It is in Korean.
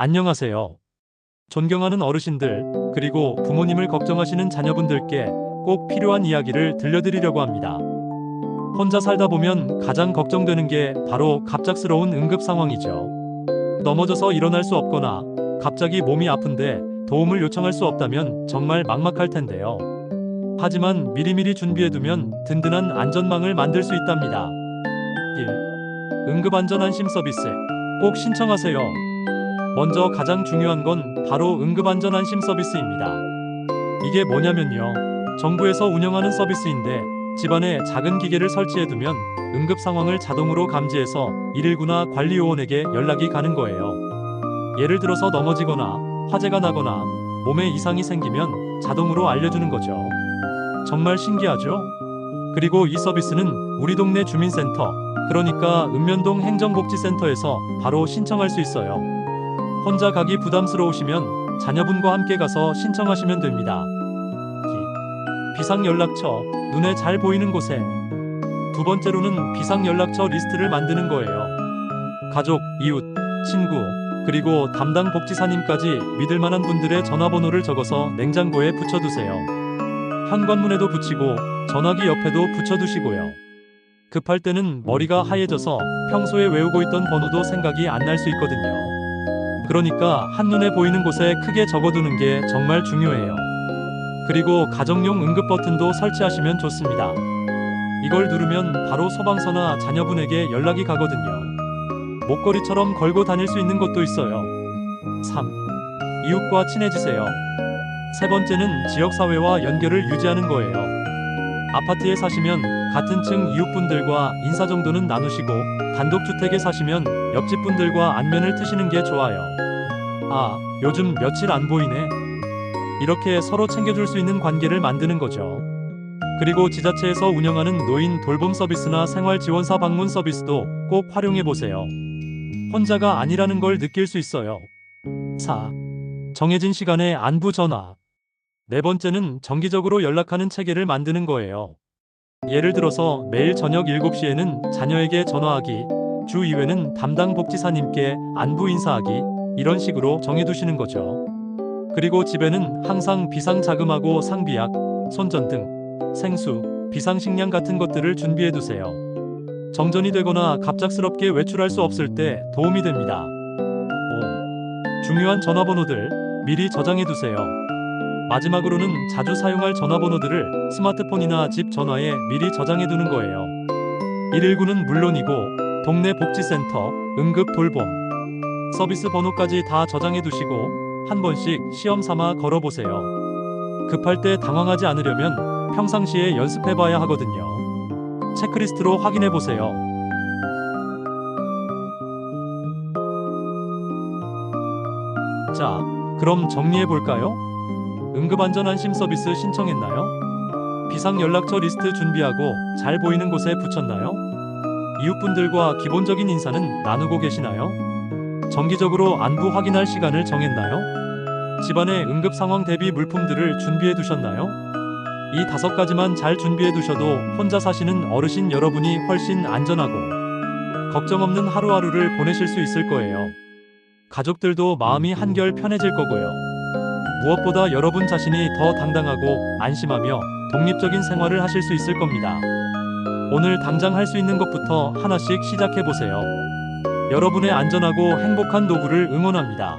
안녕하세요. 존경하는 어르신들, 그리고 부모님을 걱정하시는 자녀분들께 꼭 필요한 이야기를 들려드리려고 합니다. 혼자 살다 보면 가장 걱정되는 게 바로 갑작스러운 응급 상황이죠. 넘어져서 일어날 수 없거나 갑자기 몸이 아픈데 도움을 요청할 수 없다면 정말 막막할 텐데요. 하지만 미리미리 준비해두면 든든한 안전망을 만들 수 있답니다. 1. 응급안전안심 서비스 꼭 신청하세요. 먼저 가장 중요한 건 바로 응급안전안심 서비스입니다. 이게 뭐냐면요. 정부에서 운영하는 서비스인데 집안에 작은 기계를 설치해두면 응급 상황을 자동으로 감지해서 119나 관리요원에게 연락이 가는 거예요. 예를 들어서 넘어지거나 화재가 나거나 몸에 이상이 생기면 자동으로 알려주는 거죠. 정말 신기하죠? 그리고 이 서비스는 우리 동네 주민센터, 그러니까 읍면동 행정복지센터에서 바로 신청할 수 있어요. 혼자 가기 부담스러우시면 자녀분과 함께 가서 신청하시면 됩니다. 기- 비상 연락처, 눈에 잘 보이는 곳에. 두 번째로는 비상 연락처 리스트를 만드는 거예요. 가족, 이웃, 친구, 그리고 담당 복지사님까지 믿을 만한 분들의 전화번호를 적어서 냉장고에 붙여두세요. 현관문에도 붙이고 전화기 옆에도 붙여두시고요. 급할 때는 머리가 하얘져서 평소에 외우고 있던 번호도 생각이 안 날 수 있거든요. 그러니까 한눈에 보이는 곳에 크게 적어두는 게 정말 중요해요. 그리고 가정용 응급 버튼도 설치하시면 좋습니다. 이걸 누르면 바로 소방서나 자녀분에게 연락이 가거든요. 목걸이처럼 걸고 다닐 수 있는 것도 있어요. 3. 이웃과 친해지세요. 세 번째는 지역사회와 연결을 유지하는 거예요. 아파트에 사시면 같은 층 이웃분들과 인사 정도는 나누시고 단독주택에 사시면 옆집 분들과 안면을 트시는 게 좋아요. 아, 요즘 며칠 안 보이네. 이렇게 서로 챙겨줄 수 있는 관계를 만드는 거죠. 그리고 지자체에서 운영하는 노인 돌봄 서비스나 생활 지원사 방문 서비스도 꼭 활용해 보세요. 혼자가 아니라는 걸 느낄 수 있어요. 4. 정해진 시간에 안부 전화. 네 번째는 정기적으로 연락하는 체계를 만드는 거예요. 예를 들어서 매일 저녁 7시에는 자녀에게 전화하기, 주 2회는 담당 복지사님께 안부 인사하기, 이런 식으로 정해두시는 거죠. 그리고 집에는 항상 비상자금하고 상비약, 손전등, 생수, 비상식량 같은 것들을 준비해두세요. 정전이 되거나 갑작스럽게 외출할 수 없을 때 도움이 됩니다. 5. 중요한 전화번호들 미리 저장해두세요. 마지막으로는 자주 사용할 전화번호들을 스마트폰이나 집 전화에 미리 저장해두는 거예요. 119는 물론이고 동네 복지센터, 응급 돌봄, 서비스 번호까지 다 저장해두시고 한 번씩 시험 삼아 걸어보세요. 급할 때 당황하지 않으려면 평상시에 연습해봐야 하거든요. 체크리스트로 확인해보세요. 자, 그럼 정리해볼까요? 응급안전안심 서비스 신청했나요? 비상연락처 리스트 준비하고 잘 보이는 곳에 붙였나요? 이웃분들과 기본적인 인사는 나누고 계시나요? 정기적으로 안부 확인할 시간을 정했나요? 집안의 응급 상황 대비 물품들을 준비해 두셨나요? 이 다섯 가지만 잘 준비해 두셔도 혼자 사시는 어르신 여러분이 훨씬 안전하고 걱정 없는 하루하루를 보내실 수 있을 거예요. 가족들도 마음이 한결 편해질 거고요. 무엇보다 여러분 자신이 더 당당하고 안심하며 독립적인 생활을 하실 수 있을 겁니다. 오늘 당장 할 수 있는 것부터 하나씩 시작해 보세요. 여러분의 안전하고 행복한 노후를 응원합니다.